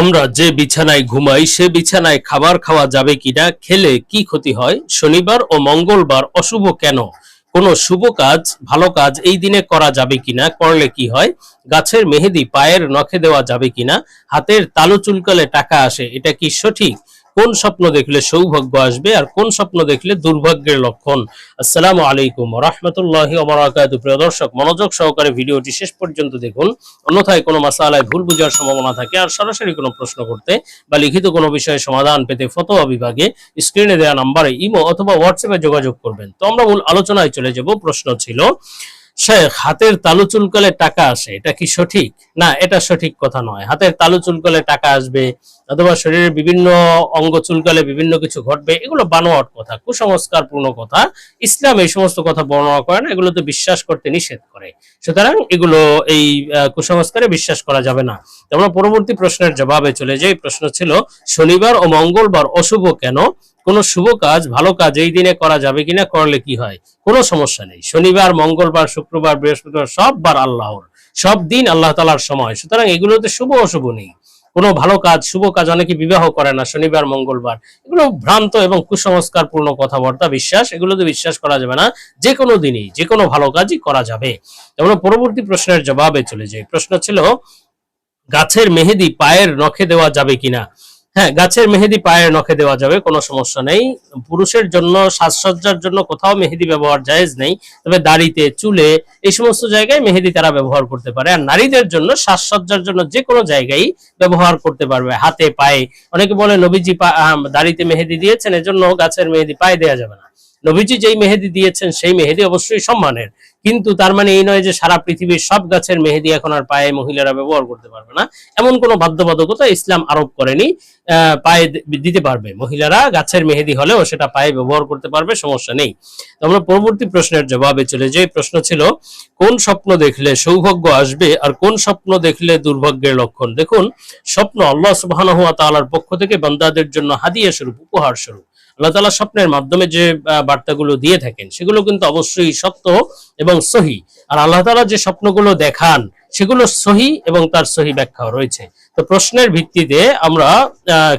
আমরা যে বিছানায় ঘুমাই, সে বিছানায় খাবার খাওয়া যাবে কিনা, খেলে কি ক্ষতি হয়? শনিবার ও মঙ্গলবার অশুভ কেন? কোনো শুভ কাজ, ভালো কাজ এই দিনে করা যাবে কিনা? করলে কি হয়? গাছের মেহেদি পায়ের নখে দেওয়া যাবে কিনা? হাতের তালু চুলকালে টাকা আসে, এটা কি সঠিক? কোন স্বপ্ন দেখলে সৌভাগ্য আসবে আর কোন স্বপ্ন দেখলে দুর্ভাগ্যের লক্ষণ? আসসালামু আলাইকুম রহমতুল্লাহি প্রিয় দর্শক, মনোযোগ সহকারে ভিডিওটি শেষ পর্যন্ত দেখুন। অন্যথায় কোনো মাসালায় ভুল বোঝার সম্ভাবনা থাকে আর সরাসরি কোনো প্রশ্ন করতে বা লিখিত কোনো বিষয়ে সমাধান পেতে ফতোয়া বিভাগে স্ক্রিনে দেওয়া নাম্বারে ইমো অথবা হোয়াটসঅ্যাপে যোগাযোগ করবেন। তো আমরা মূল আলোচনায় চলে যাব। প্রশ্ন ছিল শেখ, হাতের তালু চুলকালে টাকা আসে, এটা কি সঠিক? না, এটা সঠিক কথা নয়। হাতের তালু চুলকালে টাকা আসবে, অথবা শরীরের বিভিন্ন অঙ্গ চুলকালে বিভিন্ন কিছু ঘটবে, এগুলো বানোয়াট কথা, কুসংস্কারপূর্ণ কথা। ইসলাম এই সমস্ত কথা বর্ণনা করে না, এগুলোতে বিশ্বাস করতে নিষেধ করে। সুতরাং এগুলো এই কুসংস্কারে বিশ্বাস করা যাবে না। তো আমরা পরবর্তী প্রশ্নের জবাবে চলে যাই, প্রশ্ন ছিল, শনিবার ও মঙ্গলবার অশুভ কেন? কোনো শুভ কাজ, ভালো কাজ এই দিনে করা যাবে কিনা, করলে কি হয়? কোনো সমস্যা নেই। শনিবার, মঙ্গলবার, শুক্রবার, বৃহস্পতিবার সব বার আল্লাহর, সব দিন আল্লাহ তালার সময়। সুতরাং এগুলোতে শুভ অশুভ নেই। কোনো ভালো কাজ, শুভ কাজ অনেকে বিবাহ করে না, শনিবার, মঙ্গলবার। এগুলো ভ্রান্ত এবং কুসংস্কারপূর্ণ কথাবার্তা, বিশ্বাস। এগুলোতে বিশ্বাস করা যাবে না। যে কোনো দিনই যে কোনো ভালো কাজই করা যাবে। আমরা পরবর্তী প্রশ্নের জবাবে চলে যাই। প্রশ্ন ছিল, গাছের মেহেদি পায়ের নখে দেওয়া যাবে কিনা? হ্যাঁ গাছের মেহেদি পায়ের নখে দেওয়া যাবে, কোনো সমস্যা নেই। পুরুষের জন্য সাজসজ্জার জন্য কোথাও মেহেদি ব্যবহার জায়েজ নেই। তবে দাড়িতে, চুলে, এই সমস্ত জায়গায় মেহেদি তারা ব্যবহার করতে পারে। আর নারীদের জন্য সাজসজ্জার জন্য যে কোনো জায়গায় ব্যবহার করতে পারবে, হাতে, পায়ে। অনেকে বলে, নবীজি দাড়িতে মেহেদি দিয়েছেন, এজন্য গাছের মেহেদি পায়ে দেওয়া যাবে না। নবীজি যেই মেহেদি দিয়েছেন, সেই মেহেদি অবশ্যই সম্মানের। কিন্তু তার মানে এই নয় যে সারা পৃথিবীর সব গাছের মেহেদি এখন আর পায়ে মহিলারা ব্যবহার করতে পারবে না। এমন কোনো বাধ্যবাধকতা ইসলাম আরোপ করেনি পায়ে দিতে পারবে। মহিলারা গাছের মেহেদি হলেও সেটা পায়ে ব্যবহার করতে পারবে, সমস্যা নেই। তো আমরা পরবর্তী প্রশ্নের জবাবে চলে যাই। প্রশ্ন ছিল, কোন স্বপ্ন দেখলে সৌভাগ্য আসবে আর কোন স্বপ্ন দেখলে দুর্ভাগ্যের লক্ষণ? দেখুন, স্বপ্ন আল্লাহ তাআলার পক্ষ থেকে বান্দাদের জন্য হাদিয়া স্বরূপ, উপহার স্বরূপ। আল্লাহ তাআলা স্বপ্নের মাধ্যমে যে বার্তাগুলো দিয়ে থাকেন, সেগুলো কিন্তু অবশ্যই সত্য এবং সহি। আর আল্লাহ তাআলা যে স্বপ্নগুলো দেখান, সেগুলো সহি এবং তার সহি ব্যাখ্যাও রয়েছে। তো প্রশ্নের ভিত্তিতে আমরা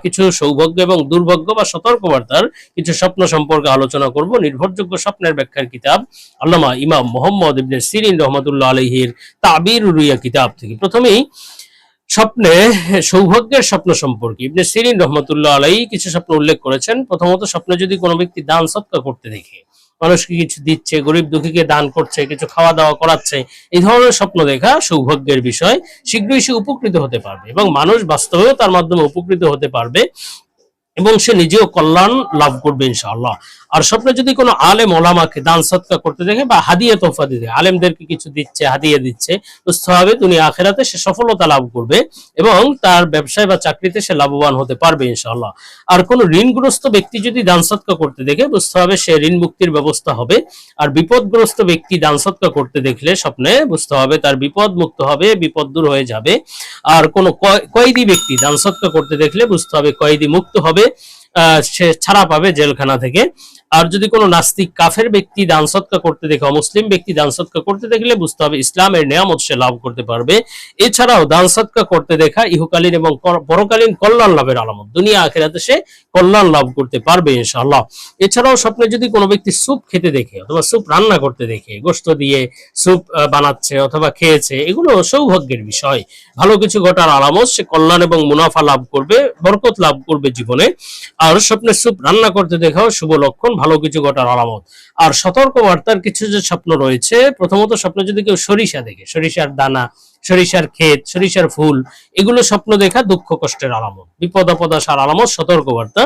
কিছু সৌভাগ্য এবং দুর্ভাগ্য বা সতর্কবার্তার কিছু স্বপ্ন সম্পর্কে আলোচনা করব। নির্ভরযোগ্য স্বপ্নের ব্যাখ্যার কিতাব আল্লামা ইমাম মোহাম্মদ ইবনে সিরিন রহমতুল্লাহ আলহির তাবির রুইয়া কিতাব থেকে। প্রথমেই স্বপ্নে, সৌভাগ্যের স্বপ্ন সম্পর্কে। ইবনে সিরিন রহমতুল্লাহ আলাই কিছু স্বপ্ন উল্লেখ করেছেন। প্রথমত, স্বপ্নে যদি কোনো ব্যক্তি দান সৎকা করতে দেখে, মানুষকে কিছু দিচ্ছে, গরিব দুঃখীকে দান করছে, কিছু খাওয়া দাওয়া করাচ্ছে, এই ধরনের স্বপ্ন দেখা সৌভাগ্যের বিষয়, শীঘ্রই সে উপকৃত হতে পারবে এবং মানুষ বাস্তবেও তার মাধ্যমে উপকৃত হতে পারবে এবং সে নিজেও কল্যাণ লাভ করবে ইনশাআল্লাহ। আর স্বপ্নে যদি কোনো আলেম ওলামাকে দান সৎকা করতে দেখে বা হাদিয়ে তোফা দিতে আলেমদেরকে কিছু দিচ্ছে, হাদিয়ে দিচ্ছে বুঝতে হবে দুনিয়া আখেরাতে সে সফলতা লাভ করবে এবং তার ব্যবসায় বা চাকরিতে সে লাভবান হতে পারবে ইনশাআল্লাহ। আর কোনো ঋণগ্রস্ত ব্যক্তি যদি দান সৎকা করতে দেখে বুঝতে হবে সে ঋণ মুক্তির ব্যবস্থা হবে। আর বিপদগ্রস্ত ব্যক্তি দান সৎকা করতে দেখলে স্বপ্নে বুঝতে হবে তার বিপদ মুক্ত হবে, বিপদ দূর হয়ে যাবে। আর কোনো কয়- কয়েদি ব্যক্তি দান সৎকা করতে দেখলে বুঝতে হবে কয়েদি মুক্ত হবে। সে ছাড়া পাবে জেলখানা থেকে। আর যদি কোনো নাস্তিক কাফের ব্যক্তি দান সৎকা করতে দেখে, অমুসলিম ব্যক্তি দান সৎকা করতে দেখলে বুঝতে হবে ইসলামের নিয়ামত সে লাভ করতে পারবে। এছাড়াও দান সৎকা করতে দেখা ইহকালীন এবং পর- পরকালীন কল্যাণ লাভের আলামত। দুনিয়া আখেরাতে সে কল্যাণ লাভ করতে পারবে ইনশাআল্লাহ। এছাড়াও স্বপ্নে যদি কোনো ব্যক্তি স্যুপ খেতে দেখে অথবা স্যুপ রান্না করতে দেখে গোস্ত দিয়ে স্যুপ বানাচ্ছে অথবা খেয়েছে, এগুলো সৌভাগ্যের বিষয়। ভালো কিছু ঘটার আলামত সে কল্যাণ এবং মুনাফা লাভ করবে, বরকত লাভ করবে জীবনে। আর স্বপ্নে স্যুপ রান্না করতে দেখাও শুভ লক্ষণ ভালো কিছু ঘটার আলামত। আর সতর্ক বার্তার কিছু যে স্বপ্ন রয়েছে, প্রথমত স্বপ্নে যদি কেউ সরিষা দেখে, সরিষার দানা, সরিষার ক্ষেত, সরিষার ফুল, এগুলো স্বপ্ন দেখা দুঃখ, কষ্টের আলামত বিপদ আপদ আলামত সতর্ক বার্তা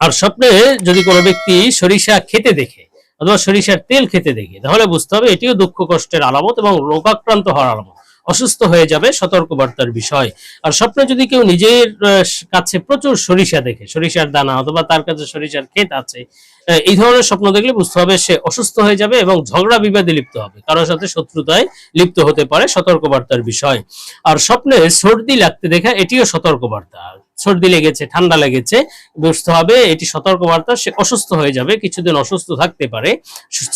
আর স্বপ্নে যদি কোনো ব্যক্তি সরিষা খেতে দেখে অথবা সরিষার তেল খেতে দেখে, তাহলে বুঝতে হবে এটিও দুঃখ, কষ্টের আলামত এবং রোগাক্রান্ত হওয়ার আলামত। অসুস্থ হয়ে যাবে, সতর্কবার্তার বিষয়। আর স্বপ্নে যদি কেউ নিজের কাছে প্রচুর সরিষা দেখে, সরিষার দানা অথবা তার কাছে সরিষার ক্ষেত আছে এই ধরনের স্বপ্ন দেখলে বুঝতে হবে সে অসুস্থ হয়ে যাবে এবং ঝগড়া বিবাদে লিপ্ত হবে। কারোর সাথে শত্রুতায় লিপ্ত হতে পারে সতর্কবার্তার বিষয়। আর স্বপ্নে সর্দি লাগতে দেখা, এটিও সতর্কবার্তা। সর্দি লেগেছে, ঠান্ডা লেগেছে, বুঝতে হবে, এটি সতর্কবার্তা, সে অসুস্থ হয়ে যাবে, কিছুদিন অসুস্থ থাকতে পারে।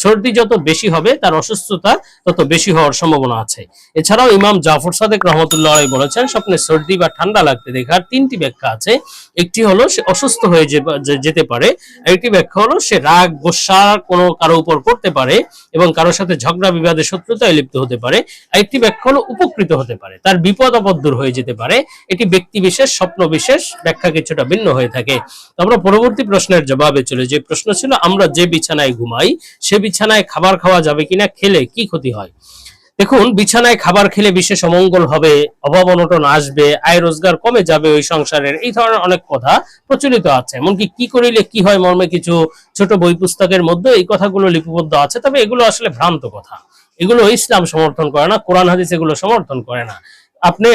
সর্দি যত বেশি হবে, তার অসুস্থতা তত বেশি হওয়ার সম্ভাবনা আছে। এছাড়াও ইমাম জাফর সাদেক রহমতুল্লাহ বলেছেন, স্বপ্নে সর্দি বা ঠান্ডা লাগতে দেখার তিনটি ব্যাখ্যা আছে। একটি হলো, সে অসুস্থ হয়ে যেতে পারে। আরেকটি ব্যাখ্যা হলো, সে রাগ, গোসা কোনো কারও উপর করতে পারে এবং কারোর সাথে ঝগড়া, বিবাদে শত্রুতায় লিপ্ত হতে পারে। আরেকটি ব্যাখ্যা হলো, উপকৃত হতে পারে। তার বিপদ আপদ দূর হয়ে যেতে পারে। এটি ব্যক্তি বিশেষ স্বপ্ন বিশেষ ব্যাখ্যা কিছুটা ভিন্ন হয়ে থাকে। আমরা পরবর্তী প্রশ্নের জবাবে চলে যে প্রশ্ন ছিল, আমরা যে বিছানায় ঘুমাই, সে বিছানায় খাবার খাওয়া যাবে কিনা, খেলে কি ক্ষতি হয়? দেখুন, বিছানায় খাবার খেলে বিশেষ অমঙ্গল হবে, অভাব অনটন আসবে, আয় রোজগার কমে যাবে, ওই সংসারের এই ধরনের অনেক কথা প্রচলিত আছে। এমনকি কি করিলে কি হয় মর্মে কিছু ছোট বই পুস্তকের মধ্যে এই কথাগুলো লিপিবদ্ধ আছে, তবে এগুলো আসলে ভ্রান্ত কথা। এগুলো ইসলাম সমর্থন করে না, কোরআন হাদিস এগুলো সমর্থন করে না। আপনি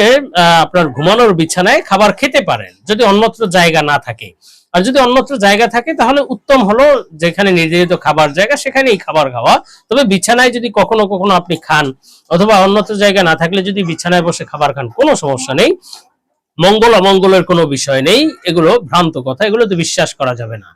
আপনার ঘুমানোর বিছানায় খাবার খেতে পারেন, যদি অন্যত্র জায়গা না থাকে। আর যদি অন্যত্র জায়গা থাকে, তাহলে উত্তম হলো যেখানে নির্ধারিত খাবার জায়গা, সেখানেই খাবার খাওয়া। তবে বিছানায় যদি কখনো কখনো আপনি খান, অথবা অন্যত্র জায়গা না থাকলে যদি বিছানায় বসে খাবার খান, কোনো সমস্যা নেই। মঙ্গল অমঙ্গলের কোনো বিষয় নেই, এগুলো ভ্রান্ত কথা, এগুলোতে বিশ্বাস করা যাবে না।